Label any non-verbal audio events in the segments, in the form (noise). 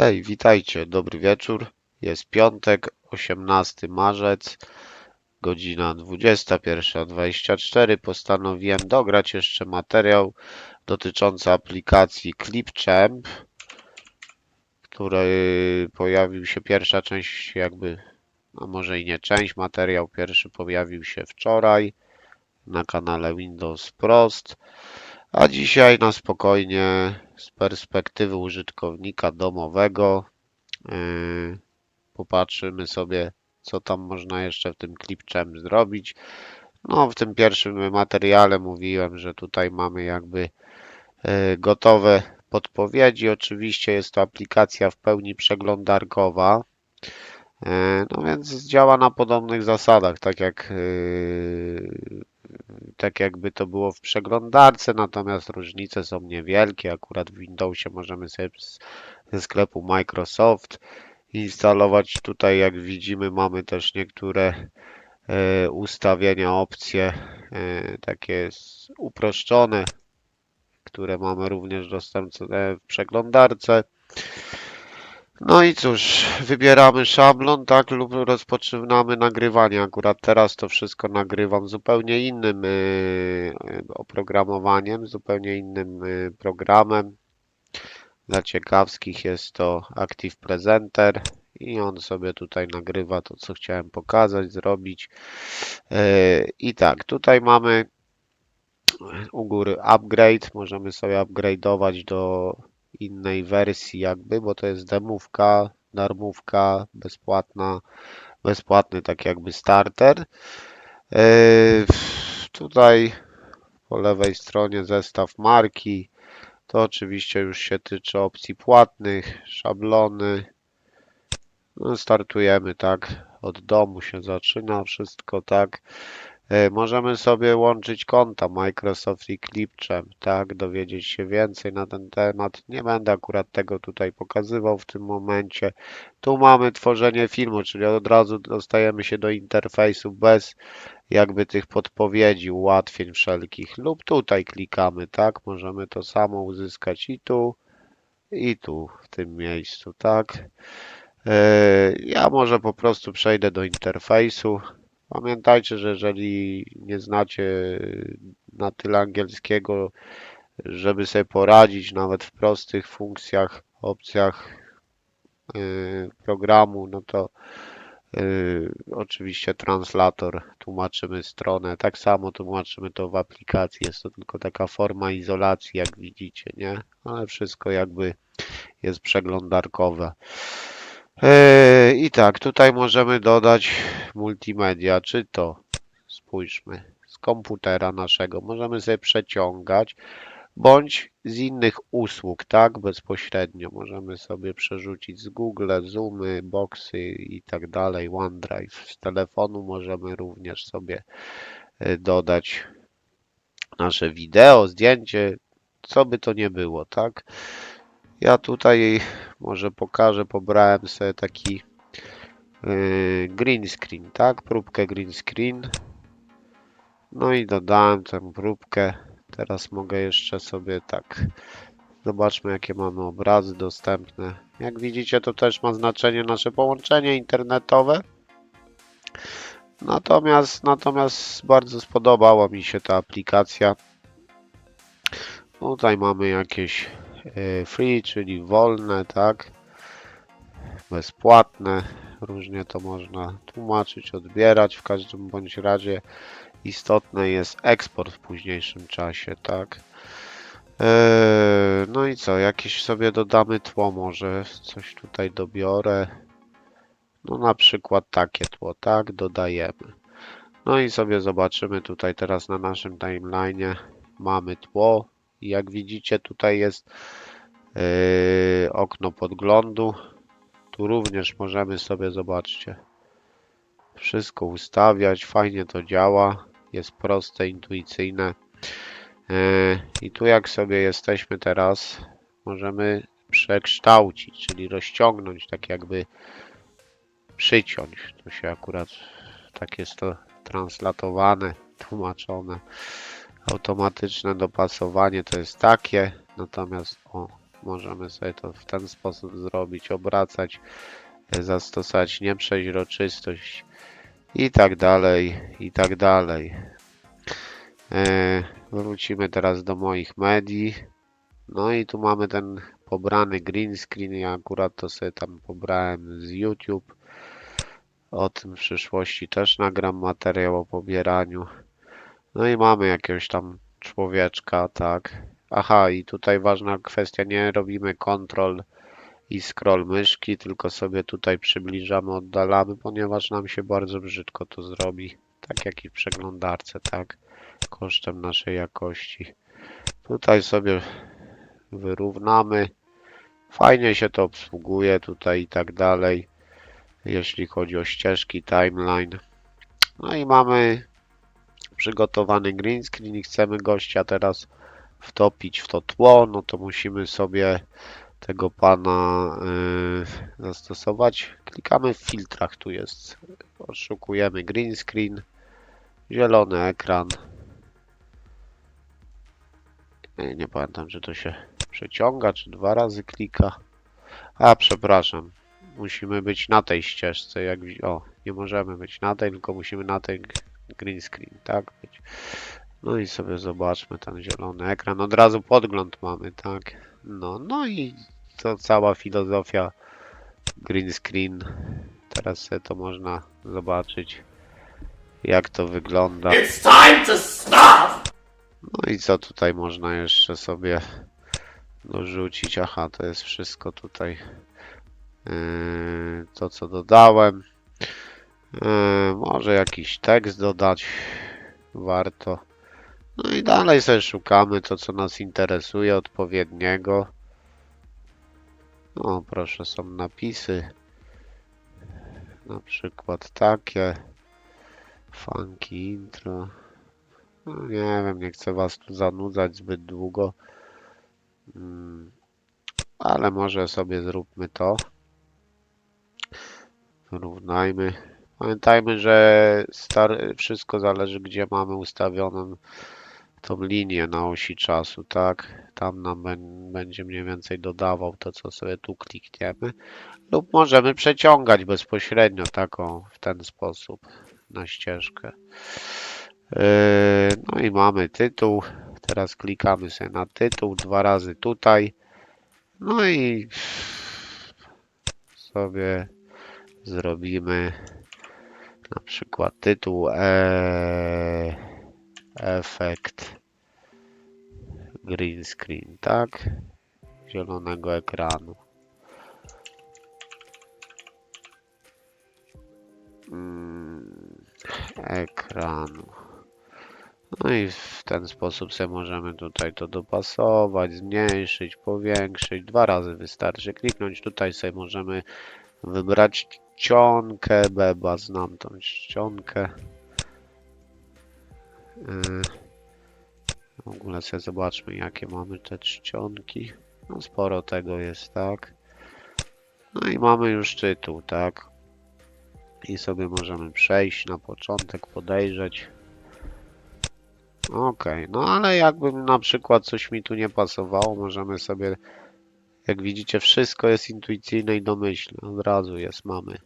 Hej, witajcie, dobry wieczór. Jest piątek, 18 marzec, godzina 21.24. Postanowiłem dograć jeszcze materiał dotyczący aplikacji Clipchamp, który pojawił się pierwsza część jakby, a może i nie część, materiał pierwszy pojawił się wczoraj na kanale Windows Prost. A dzisiaj na spokojnie z perspektywy użytkownika domowego yy, popatrzymy sobie, co tam można jeszcze w tym Clipchamp zrobić. No, w tym pierwszym materiale mówiłem, że tutaj mamy jakby yy, gotowe podpowiedzi. Oczywiście jest to aplikacja w pełni przeglądarkowa. Yy, No więc działa na podobnych zasadach, tak jak tak jakby to było w przeglądarce, natomiast różnice są niewielkie. Akurat w Windowsie możemy sobie z- ze sklepu Microsoft instalować. Tutaj, jak widzimy, mamy też niektóre e, ustawienia, opcje e, takie uproszczone, które mamy również dostępne w przeglądarce. No i cóż, wybieramy szablon, tak, lub rozpoczynamy nagrywanie. Akurat teraz to wszystko nagrywam zupełnie innym y, oprogramowaniem, zupełnie innym y, programem. Dla ciekawskich jest to Active Presenter i on sobie tutaj nagrywa to, co chciałem pokazać, zrobić. Y, I tak, tutaj mamy u góry upgrade, możemy sobie upgrade'ować do innej wersji jakby, bo to jest demówka, darmówka, bezpłatna, bezpłatny tak jakby starter. Yy, Tutaj po lewej stronie zestaw marki. To oczywiście już się tyczy opcji płatnych, szablony. No, startujemy tak. Od domu się zaczyna wszystko tak. E, Możemy sobie łączyć konta Microsoft i Clipchamp, tak, dowiedzieć się więcej na ten temat. Nie będę akurat tego tutaj pokazywał w tym momencie. Tu mamy tworzenie filmu, czyli od razu dostajemy się do interfejsu bez jakby tych podpowiedzi, ułatwień wszelkich. Lub tutaj klikamy, tak, możemy to samo uzyskać i tu, i tu, w tym miejscu, tak. E, Ja może po prostu przejdę do interfejsu. Pamiętajcie, że jeżeli nie znacie na tyle angielskiego, żeby sobie poradzić nawet w prostych funkcjach, opcjach yy, programu, no to yy, oczywiście translator, tłumaczymy stronę. Tak samo tłumaczymy to w aplikacji. Jest to tylko taka forma izolacji, jak widzicie, nie? Ale wszystko jakby jest przeglądarkowe. Yy, I tak, tutaj możemy dodać multimedia, czy to spójrzmy z komputera naszego, możemy sobie przeciągać, bądź z innych usług, tak, bezpośrednio. Możemy sobie przerzucić z Google, Zoomy, Boxy i tak dalej, OneDrive. Z telefonu możemy również sobie yy, dodać nasze wideo, zdjęcie, co by to nie było, tak. Ja tutaj może pokażę, pobrałem sobie taki yy, green screen, tak? Próbkę green screen. No i dodałem tę próbkę. Teraz mogę jeszcze sobie tak. Zobaczmy, jakie mamy obrazy dostępne. Jak widzicie, to też ma znaczenie nasze połączenie internetowe. Natomiast, natomiast bardzo spodobała mi się ta aplikacja. Tutaj mamy jakieś free, czyli wolne, tak? bezpłatne. Różnie to można tłumaczyć, odbierać. W każdym bądź razie istotny jest eksport w późniejszym czasie, tak? Eee, no i co? Jakieś sobie dodamy tło może. Coś tutaj dobiorę. No na przykład takie tło, tak? Dodajemy. No i sobie zobaczymy tutaj teraz na naszym timeline'ie mamy tło. Jak widzicie tutaj jest eee, okno podglądu. Tu również możemy sobie, zobaczcie, wszystko ustawiać. Fajnie to działa. Jest proste, intuicyjne. E, I tu jak sobie jesteśmy teraz, możemy przekształcić, czyli rozciągnąć, tak jakby przyciąć. To się akurat tak jest to translatowane, tłumaczone. Automatyczne dopasowanie to jest takie, natomiast o, możemy sobie to w ten sposób zrobić, obracać, e, zastosować nieprzeźroczystość i tak dalej, i tak dalej. E, Wrócimy teraz do moich medii. No i tu mamy ten pobrany green screen. Ja akurat to sobie tam pobrałem z YouTube. O tym w przyszłości też nagram materiał o pobieraniu. No i mamy jakiegoś tam człowieczka, tak. Aha, i tutaj ważna kwestia, nie robimy kontrol i scroll myszki, tylko sobie tutaj przybliżamy, oddalamy, ponieważ nam się bardzo brzydko to zrobi. Tak jak i w przeglądarce, tak. Kosztem naszej jakości. Tutaj sobie wyrównamy. Fajnie się to obsługuje tutaj i tak dalej, jeśli chodzi o ścieżki, timeline. No i mamy przygotowany green screen i chcemy gościa teraz wtopić w to tło, no to musimy sobie tego pana yy, zastosować. Klikamy w filtrach, tu jest, oszukujemy green screen, zielony ekran. Nie, nie pamiętam, czy to się przeciąga, czy dwa razy klika. A, przepraszam. Musimy być na tej ścieżce, jak O, nie możemy być na tej, tylko musimy na tej green screen, tak? Być. No i sobie zobaczmy ten zielony ekran. Od razu podgląd mamy, tak? No, no i to cała filozofia green screen. Teraz sobie to można zobaczyć, jak to wygląda. It's time to stop! No i co tutaj można jeszcze sobie dorzucić? Aha, to jest wszystko tutaj. Yy, to co dodałem. Yy, może jakiś tekst dodać. Warto. No i dalej sobie szukamy to, co nas interesuje, odpowiedniego. O, proszę, są napisy. Na przykład takie. Funky intro. No, nie wiem, nie chcę was tu zanudzać zbyt długo. Mm, Ale może sobie zróbmy to. Wyrównajmy. Pamiętajmy, że star wszystko zależy, gdzie mamy ustawioną tą linię na osi czasu, tak? Tam nam bę- będzie mniej więcej dodawał to, co sobie tu klikniemy. Lub możemy przeciągać bezpośrednio taką w ten sposób na ścieżkę. Yy, No i mamy tytuł. Teraz klikamy sobie na tytuł dwa razy tutaj. No i sobie zrobimy na przykład tytuł e, efekt green screen, tak? Zielonego ekranu. Mm, ekranu. No i w ten sposób sobie możemy tutaj to dopasować, zmniejszyć, powiększyć. Dwa razy wystarczy kliknąć. Tutaj sobie możemy wybrać czcionkę. Beba, znam tą czcionkę. Yy, W ogóle sobie zobaczmy, jakie mamy te czcionki. No sporo tego jest, tak? No i mamy już tytuł, tak? I sobie możemy przejść na początek, podejrzeć. Okej, no ale jakby na przykład coś mi tu nie pasowało, możemy sobie, jak widzicie, wszystko jest intuicyjne i domyślne. Od razu jest, mamy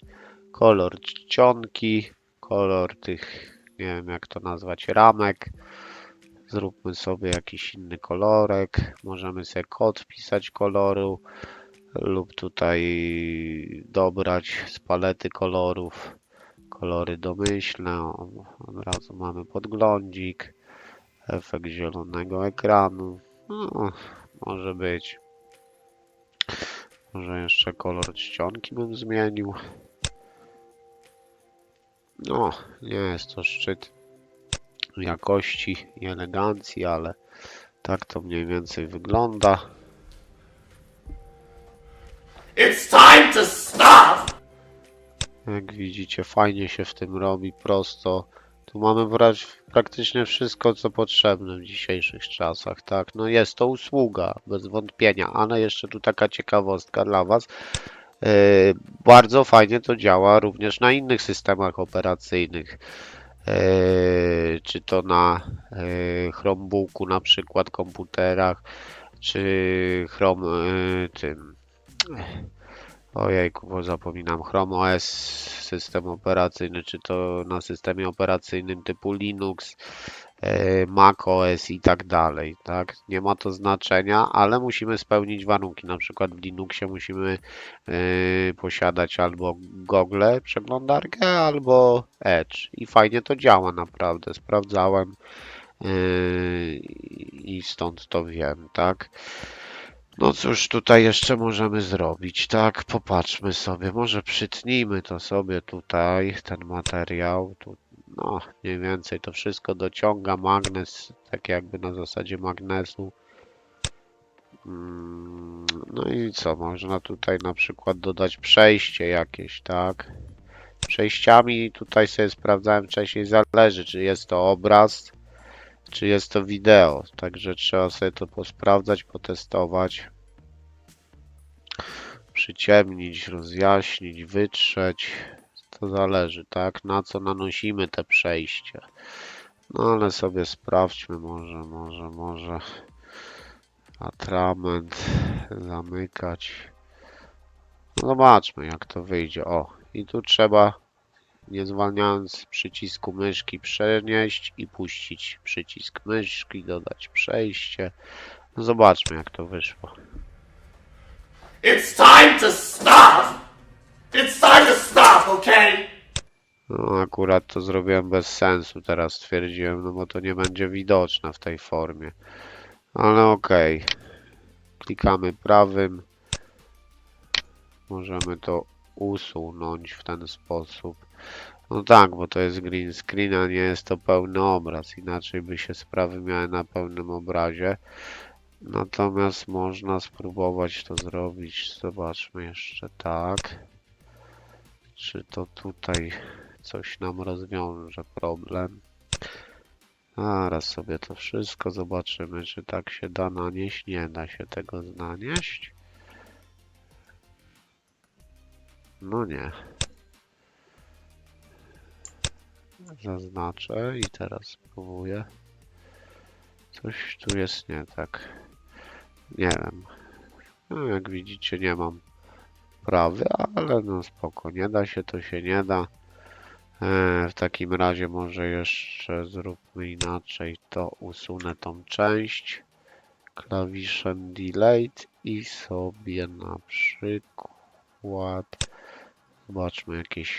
kolor czcionki, kolor tych, nie wiem jak to nazwać, ramek. Zróbmy sobie jakiś inny kolorek. Możemy sobie kod wpisać koloru lub tutaj dobrać z palety kolorów kolory domyślne. Od razu mamy podglądzik efekt zielonego ekranu. No, może być. Może jeszcze kolor czcionki bym zmienił. No, nie jest to szczyt jakości i elegancji, ale tak to mniej więcej wygląda. It's time to stop! Jak widzicie, fajnie się w tym robi, prosto. Tu mamy brać praktycznie wszystko, co potrzebne w dzisiejszych czasach, tak? No jest to usługa, bez wątpienia, ale jeszcze tu taka ciekawostka dla Was. Yy, bardzo fajnie to działa również na innych systemach operacyjnych. Yy, czy to na yy, Chromebooku, na przykład komputerach, czy Chrome tym. Ojejku, bo zapominam. Chrome OS, system operacyjny, czy to na systemie operacyjnym typu Linux, y, Mac OS i tak dalej, tak? Nie ma to znaczenia, ale musimy spełnić warunki. Na przykład w Linuxie musimy y, posiadać albo Google przeglądarkę, albo Edge. I fajnie to działa naprawdę. Sprawdzałem yy, i stąd to wiem, tak? No cóż, tutaj jeszcze możemy zrobić, tak? Popatrzmy sobie, może przytnijmy to sobie tutaj, ten materiał. Tu, no, mniej więcej to wszystko dociąga magnes, tak jakby na zasadzie magnesu. Mm, No i co, można tutaj na przykład dodać przejście jakieś, tak? Przejściami tutaj sobie sprawdzałem wcześniej, zależy czy jest to obraz, czy jest to wideo. Także trzeba sobie to posprawdzać, potestować. Przyciemnić, rozjaśnić, wytrzeć. To zależy, tak? Na co nanosimy te przejście. No ale sobie sprawdźmy może, może, może. Atrament zamykać. No zobaczmy jak to wyjdzie. O, i tu trzeba nie zwalniając przycisku myszki przenieść i puścić przycisk myszki, dodać przejście. No zobaczmy jak to wyszło. It's time to stop! It's time to stop, okay? No akurat to zrobiłem bez sensu, teraz stwierdziłem, no bo to nie będzie widoczne w tej formie. Ale okej. Klikamy prawym. Możemy to usunąć w ten sposób. No tak, bo to jest green screen, a nie jest to pełny obraz. Inaczej by się sprawy miały na pełnym obrazie. Natomiast można spróbować to zrobić. Zobaczmy jeszcze tak. Czy to tutaj coś nam rozwiąże problem. Zaraz sobie to wszystko zobaczymy, czy tak się da nanieść. Nie da się tego nanieść. No nie. Zaznaczę i teraz spróbuję. Coś tu jest nie tak. Nie wiem. No, jak widzicie, nie mam prawy, ale no spoko. Nie da się, to się nie da. E, w takim razie może jeszcze zróbmy inaczej. To usunę tą część klawiszem delete i sobie na przykład zobaczmy jakieś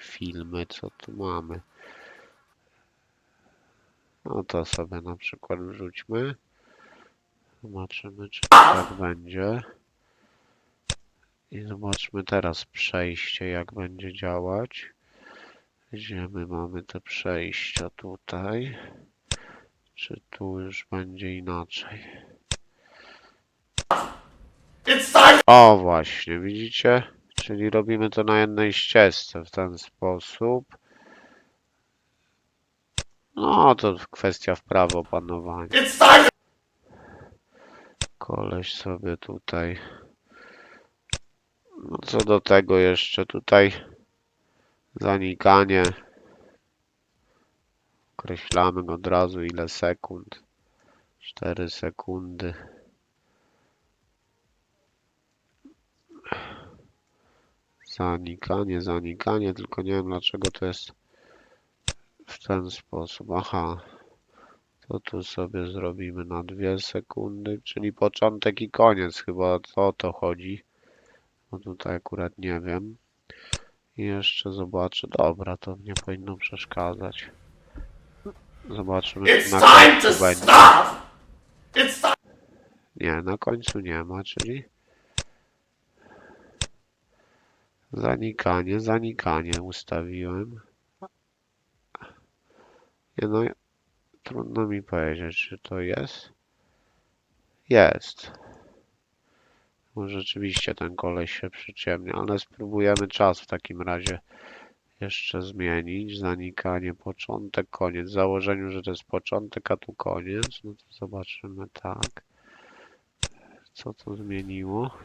filmy, co tu mamy. No to sobie na przykład wrzućmy. Zobaczymy, czy tak będzie. I zobaczmy teraz przejście, jak będzie działać. Gdzie my mamy te przejścia tutaj? Czy tu już będzie inaczej? O, właśnie, widzicie? Czyli robimy to na jednej ścieżce w ten sposób. No, to kwestia wprawy opanowania. It's time Koleś sobie tutaj. No co do tego jeszcze tutaj zanikanie. Określamy od razu ile sekund. 4 sekundy. Zanikanie, zanikanie, tylko nie wiem dlaczego to jest w ten sposób. Aha. To tu sobie zrobimy na dwie sekundy, czyli początek i koniec. Chyba o to chodzi. No tutaj akurat nie wiem. I jeszcze zobaczę. Dobra, to nie powinno przeszkadzać. Zobaczymy, It's na time to końcu będzie. stop! It's time Nie, na końcu nie ma, czyli zanikanie, zanikanie ustawiłem. Nie no, trudno mi powiedzieć, czy to jest. Jest. Bo rzeczywiście ten koleś się przyciemnia, ale spróbujemy czas w takim razie jeszcze zmienić. Zanikanie, początek, koniec. W założeniu, że to jest początek, a tu koniec. No to zobaczymy tak. Co to zmieniło?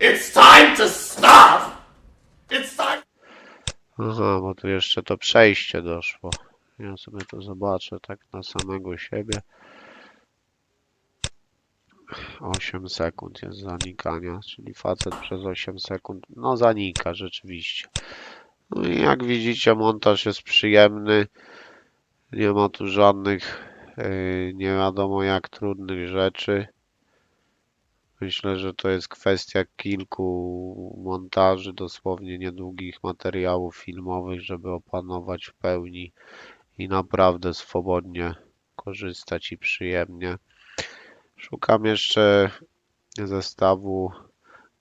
It's time to stop! It's time Aha, bo tu jeszcze to przejście doszło. Ja sobie to zobaczę tak na samego siebie. 8 sekund jest zanikania, czyli facet przez 8 sekund, no zanika rzeczywiście. No i jak widzicie montaż jest przyjemny, nie ma tu żadnych yy, nie wiadomo jak trudnych rzeczy. Myślę, że to jest kwestia kilku montaży, dosłownie niedługich materiałów filmowych, żeby opanować w pełni i naprawdę swobodnie korzystać i przyjemnie. Szukam jeszcze zestawu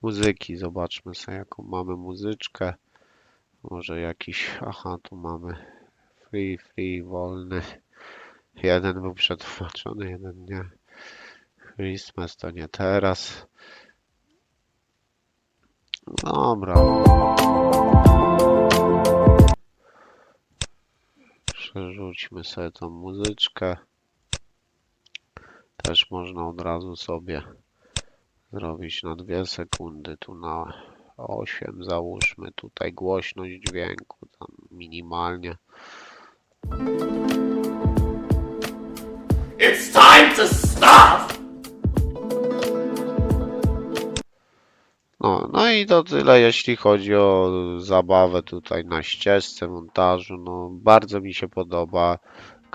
muzyki. Zobaczmy sobie, jaką mamy muzyczkę. Może jakiś. Aha, tu mamy free, free, wolny. Jeden był przetłumaczony, jeden nie. Christmas to nie teraz. Dobra. Przerzućmy sobie tą muzyczkę. Też można od razu sobie zrobić na 2 sekundy, tu na 8 załóżmy tutaj głośność dźwięku, tam minimalnie. It's time to stop! No, no i to tyle, jeśli chodzi o zabawę tutaj na ścieżce, montażu. No, bardzo mi się podoba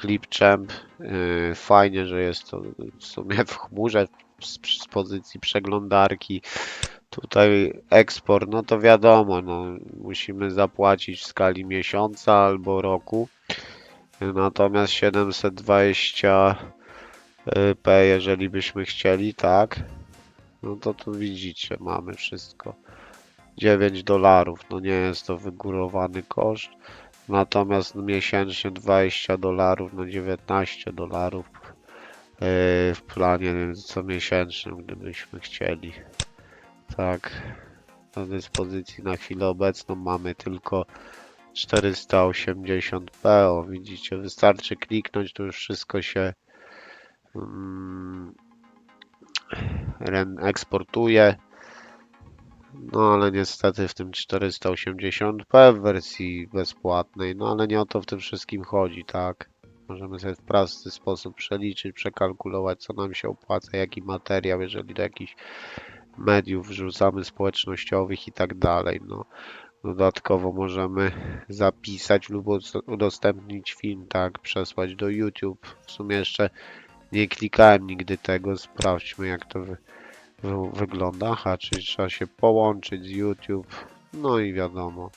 Clipchamp. Yy, fajnie, że jest to w sumie w chmurze z, z pozycji przeglądarki. Tutaj eksport, no to wiadomo, no, musimy zapłacić w skali miesiąca albo roku. Natomiast 720p, jeżeli byśmy chcieli, tak, no to tu widzicie, mamy wszystko. 9 dolarów, no nie jest to wygórowany koszt. Natomiast miesięcznie 20 dolarów, no 19 dolarów yy, w planie comiesięcznym, gdybyśmy chcieli. Tak, do dyspozycji na chwilę obecną mamy tylko 480p. O, widzicie, wystarczy kliknąć, to już wszystko się mm, ren- eksportuje. No ale niestety w tym 480p w wersji bezpłatnej, no ale nie o to w tym wszystkim chodzi, tak? Możemy sobie w prosty sposób przeliczyć, przekalkulować co nam się opłaca, jaki materiał, jeżeli do jakichś mediów wrzucamy społecznościowych i tak dalej. No, dodatkowo możemy zapisać lub udos- udostępnić film, tak? Przesłać do YouTube. W sumie jeszcze nie klikałem nigdy tego, sprawdźmy jak to wy wy- wygląda. Aha, czyli trzeba się połączyć z YouTube. No i wiadomo,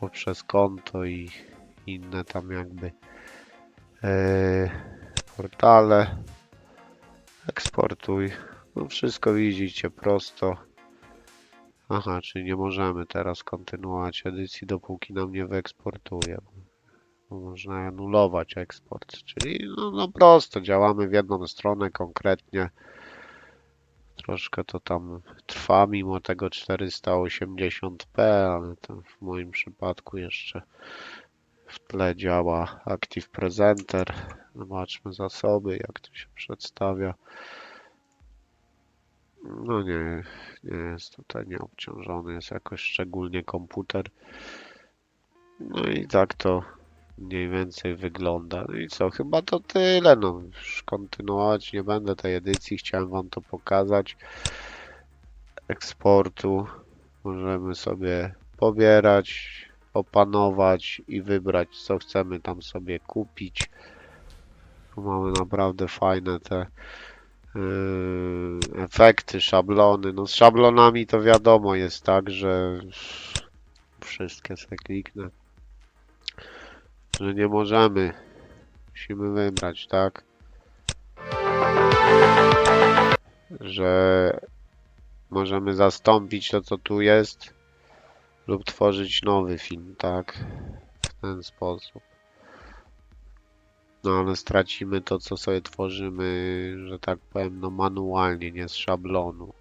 poprzez konto i inne tam jakby e, portale. Eksportuj. No wszystko widzicie prosto. Aha, czyli nie możemy teraz kontynuować edycji, dopóki nam nie wyeksportuje. Można anulować eksport, czyli no, no prosto, działamy w jedną stronę konkretnie. Troszkę to tam trwa, mimo tego 480p, ale to w moim przypadku jeszcze w tle działa Active Presenter. Zobaczmy zasoby, jak to się przedstawia. No nie, nie jest tutaj nieobciążony, jest jakoś szczególnie komputer. No i tak to mniej więcej wygląda. No i co, chyba to tyle. No, już kontynuować nie będę tej edycji, chciałem Wam to pokazać. Eksportu możemy sobie pobierać, opanować i wybrać, co chcemy tam sobie kupić. Tu mamy naprawdę fajne te yy, efekty, szablony. No z szablonami to wiadomo jest tak, że wszystkie sobie kliknę, że nie możemy. Musimy wybrać, tak? Że możemy zastąpić to, co tu jest lub tworzyć nowy film, tak? W ten sposób. No ale stracimy to, co sobie tworzymy, że tak powiem, no manualnie, nie z szablonu.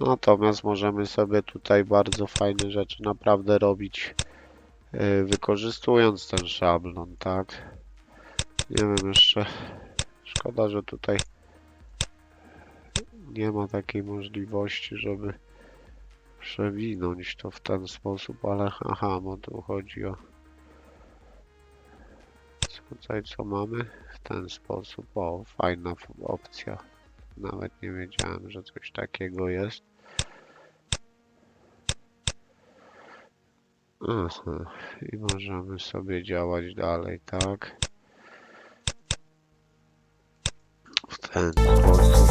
Natomiast możemy sobie tutaj bardzo fajne rzeczy naprawdę robić, wykorzystując ten szablon, tak? Nie wiem jeszcze, szkoda, że tutaj nie ma takiej możliwości, żeby przewinąć to w ten sposób, ale aha, bo tu chodzi o tutaj co mamy w ten sposób. O, fajna opcja. Nawet nie wiedziałem, że coś takiego jest. I możemy sobie działać dalej, tak? W ten sposób.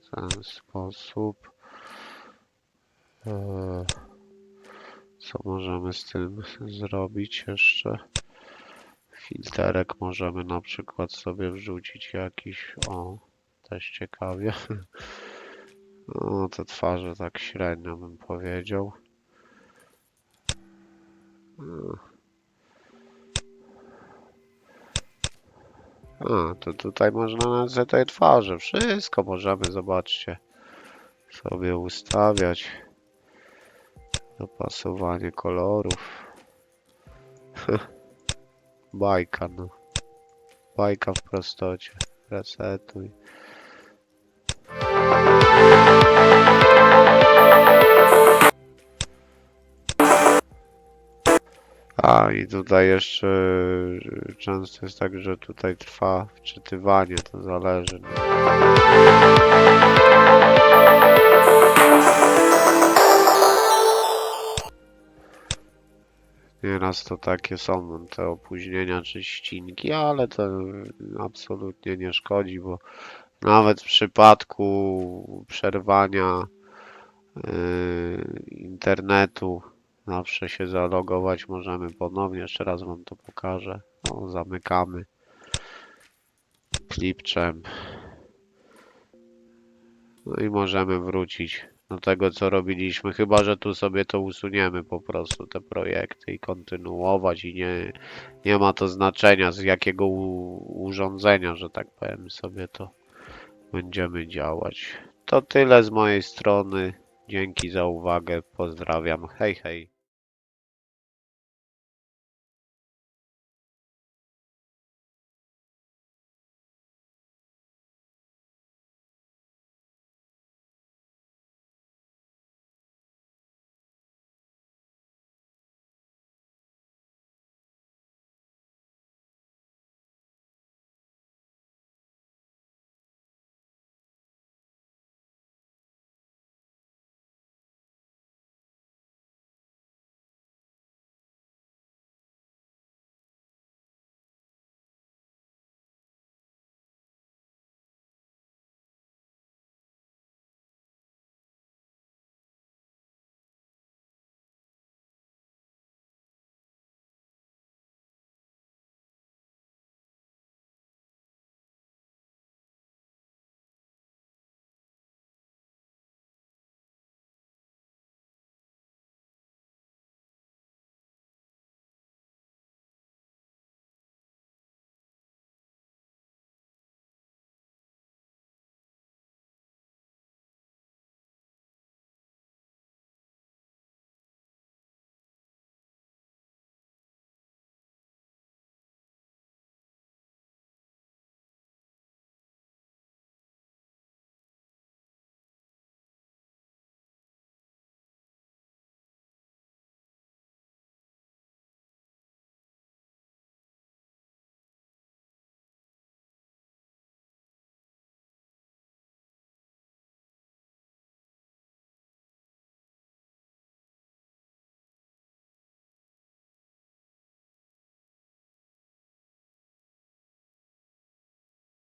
W ten sposób. Eee, Co możemy z tym zrobić jeszcze? Filterek możemy na przykład sobie wrzucić jakiś. O, też ciekawie. (laughs) No, te twarze tak średnio bym powiedział. A, to tutaj można na tej twarzy. Wszystko możemy, zobaczcie, sobie ustawiać. Dopasowanie kolorów. (laughs) Bajka, no. Bajka w prostocie. Resetuj. A i tutaj jeszcze y, często jest tak, że tutaj trwa wczytywanie, to zależy. No. Nieraz to takie są te opóźnienia czy ścinki, ale to absolutnie nie szkodzi, bo nawet w przypadku przerwania yy, internetu zawsze się zalogować możemy ponownie. Jeszcze raz Wam to pokażę. O, zamykamy klipczem. No i możemy wrócić do tego, co robiliśmy. Chyba, że tu sobie to usuniemy po prostu, te projekty i kontynuować i nie, nie ma to znaczenia z jakiego urządzenia, że tak powiem sobie to będziemy działać. To tyle z mojej strony. Dzięki za uwagę. Pozdrawiam. Hej, hej.